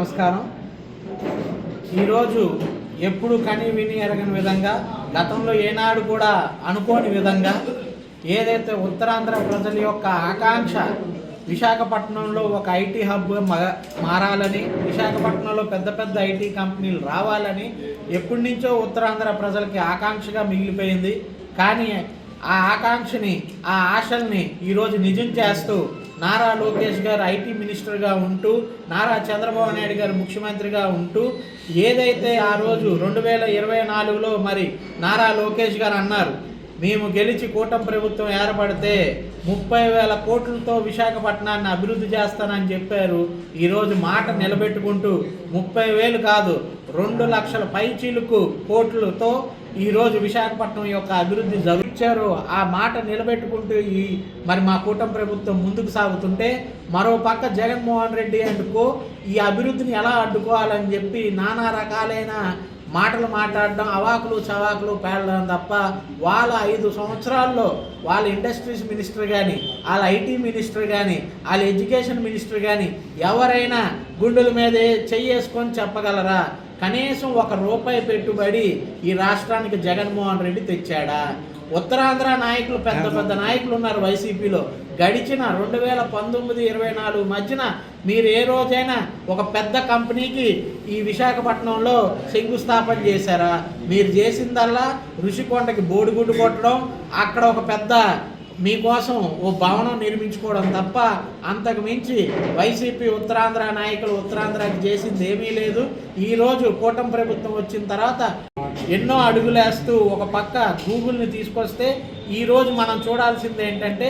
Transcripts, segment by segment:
నమస్కారం. ఈరోజు ఎప్పుడు కని విని ఎరగని విధంగా గతంలో ఏనాడు కూడా అనుకోని విధంగా ఏదైతే ఉత్తరాంధ్ర ప్రజల యొక్క ఆకాంక్ష విశాఖపట్నంలో ఒక ఐటీ హబ్ మ- మారాలని విశాఖపట్నంలో పెద్ద పెద్ద ఐటీ కంపెనీలు రావాలని ఎప్పటి నుంచో ఉత్తరాంధ్ర ప్రజలకి ఆకాంక్షగా మిగిలిపోయింది. కానీ ఆ ఆకాంక్షని ఆ ఆశల్ని ఈరోజు నిజం చేస్తూ నారా లోకేష్ గారు ఐటీ మినిస్టర్గా ఉంటూ నారా చంద్రబాబు నాయుడు గారు ముఖ్యమంత్రిగా ఉంటూ ఏదైతే ఆ రోజు రెండు వేల ఇరవై నాలుగులో మరి నారా లోకేష్ గారు అన్నారు మేము గెలిచి కూటమి ప్రభుత్వం ఏర్పడితే ముప్పై వేల కోట్లతో విశాఖపట్నాన్ని అభివృద్ధి చేస్తానని చెప్పారు. ఈరోజు మాట నిలబెట్టుకుంటూ ముప్పై వేలు కాదు రెండు లక్షల పైచీలకు కోట్లతో ఈరోజు విశాఖపట్నం యొక్క అభివృద్ధి జరుగుతారు ఆ మాట నిలబెట్టుకుంటూ ఈ మరి మా కూటమి ప్రభుత్వం ముందుకు సాగుతుంటే మరో పక్క జగన్మోహన్ రెడ్డి అంటుకో ఈ అభివృద్ధిని ఎలా అడ్డుకోవాలని చెప్పి నానా రకాలైన మాటలు మాట్లాడడం అవాకులు చవాకులు పేలడం తప్ప వాళ్ళ ఐదు సంవత్సరాల్లో వాళ్ళ ఇండస్ట్రీస్ మినిస్టర్ కానీ వాళ్ళ ఐటీ మినిస్టర్ కానీ వాళ్ళ ఎడ్యుకేషన్ మినిస్టర్ కానీ ఎవరైనా గుండెల మీద చెయ్యేసుకొని చెప్పగలరా? కనీసం ఒక రూపాయి పెట్టుబడి ఈ రాష్ట్రానికి జగన్మోహన్ రెడ్డి తెచ్చాడా? ఉత్తరాంధ్ర నాయకులు పెద్ద పెద్ద నాయకులు ఉన్నారు వైసీపీలో. గడిచిన రెండు వేల పంతొమ్మిది ఇరవై నాలుగు మధ్యన మీరు ఏ రోజైనా ఒక పెద్ద కంపెనీకి ఈ విశాఖపట్నంలో శంకుస్థాపన చేశారా? మీరు చేసిందల్లా ఋషికొండకి బోడిగుడ్డు కొట్టడం అక్కడ ఒక పెద్ద మీకోసం ఓ భవనం నిర్మించుకోవడం తప్ప అంతకు మించి వైసీపీ ఉత్తరాంధ్ర నాయకులు ఉత్తరాంధ్రకి చేసింది ఏమీ లేదు. ఈరోజు కూటమి ప్రభుత్వం వచ్చిన తర్వాత ఎన్నో అడుగులేస్తూ ఒక పక్క గూగుల్ని తీసుకొస్తే ఈరోజు మనం చూడాల్సింది ఏంటంటే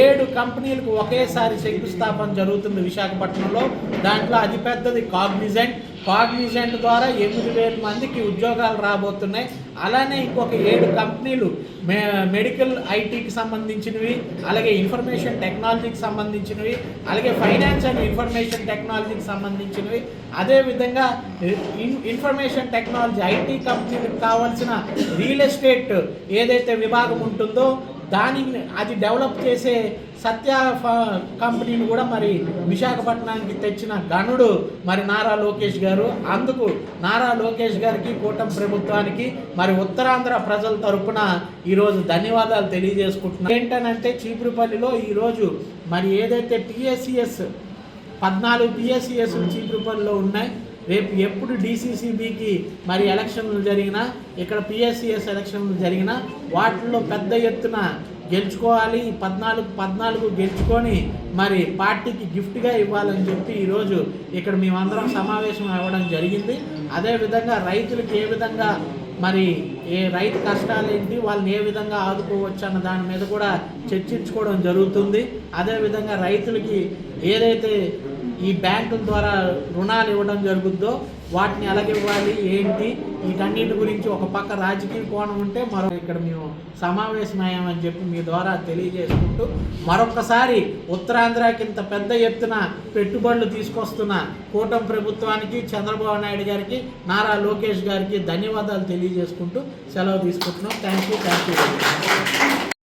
ఏడు కంపెనీలకు ఒకేసారి శంకుస్థాపన జరుగుతుంది విశాఖపట్నంలో. దాంట్లో అతిపెద్దది కాగ్నిజెంట్ కాగ్నిజెంట్ ద్వారా ఎనిమిది వేల మందికి ఉద్యోగాలు రాబోతున్నాయి. అలానే ఇంకొక ఏడు కంపెనీలు మె మెడికల్ ఐటీకి సంబంధించినవి అలాగే ఇన్ఫర్మేషన్ టెక్నాలజీకి సంబంధించినవి అలాగే ఫైనాన్స్ అండ్ ఇన్ఫర్మేషన్ టెక్నాలజీకి సంబంధించినవి. అదేవిధంగా ఇన్ ఇన్ఫర్మేషన్ టెక్నాలజీ ఐటీ కంపెనీలకు కావాల్సిన రియల్ ఎస్టేట్ ఏదైతే విభాగం ఉంటుందో దానిని అది డెవలప్ చేసే సత్య ఫ- కంపెనీని కూడా మరి విశాఖపట్నానికి తెచ్చిన గనుడు మరి నారా లోకేష్ గారు. అందుకు నారా లోకేష్ గారికి కూటమి ప్రభుత్వానికి మరి ఉత్తరాంధ్ర ప్రజల తరపున ఈరోజు ధన్యవాదాలు తెలియజేసుకుంటున్నాను ఏంటనంటే చీపురుపల్లిలో ఈరోజు మరి ఏదైతే టీఎస్సిఎస్ పద్నాలుగు పిఎస్సిఎస్ చీపురుపల్లిలో ఉన్నాయి రేపు ఎప్పుడు డీసీసీబీకి మరి ఎలక్షన్లు జరిగినా ఇక్కడ పిఎస్సిఎస్ ఎలక్షన్లు జరిగినా వాటిల్లో పెద్ద ఎత్తున గెలుచుకోవాలి పద్నాలుగు పద్నాలుగు గెలుచుకొని మరి పార్టీకి గిఫ్ట్గా ఇవ్వాలని చెప్పి ఈరోజు ఇక్కడ మేమందరం సమావేశం అవ్వడం జరిగింది. అదేవిధంగా రైతులకు ఏ విధంగా మరి ఏ రైతు కష్టాలు ఏంటి వాళ్ళని ఏ విధంగా ఆదుకోవచ్చు అన్న దాని మీద కూడా చర్చించుకోవడం జరుగుతుంది. అదేవిధంగా రైతులకి ఏదైతే ఈ బ్యాంకుల ద్వారా రుణాలు ఇవ్వడం జరుగుద్దో వాటిని ఎలాగివ్వాలి ఏంటి వీటన్నిటి గురించి ఒక పక్క రాజకీయ కోణం ఉంటే మరో ఇక్కడ మేము సమావేశమయ్యామని చెప్పి మీ ద్వారా తెలియజేసుకుంటూ మరొకసారి ఉత్తరాంధ్రకి ఇంత పెద్ద ఎత్తున పెట్టుబడులు తీసుకొస్తున్న కూటమి ప్రభుత్వానికి చంద్రబాబు నాయుడు గారికి నారా లోకేష్ గారికి ధన్యవాదాలు తెలియజేసుకుంటూ సెలవు తీసుకుంటున్నాం. Thank you thank you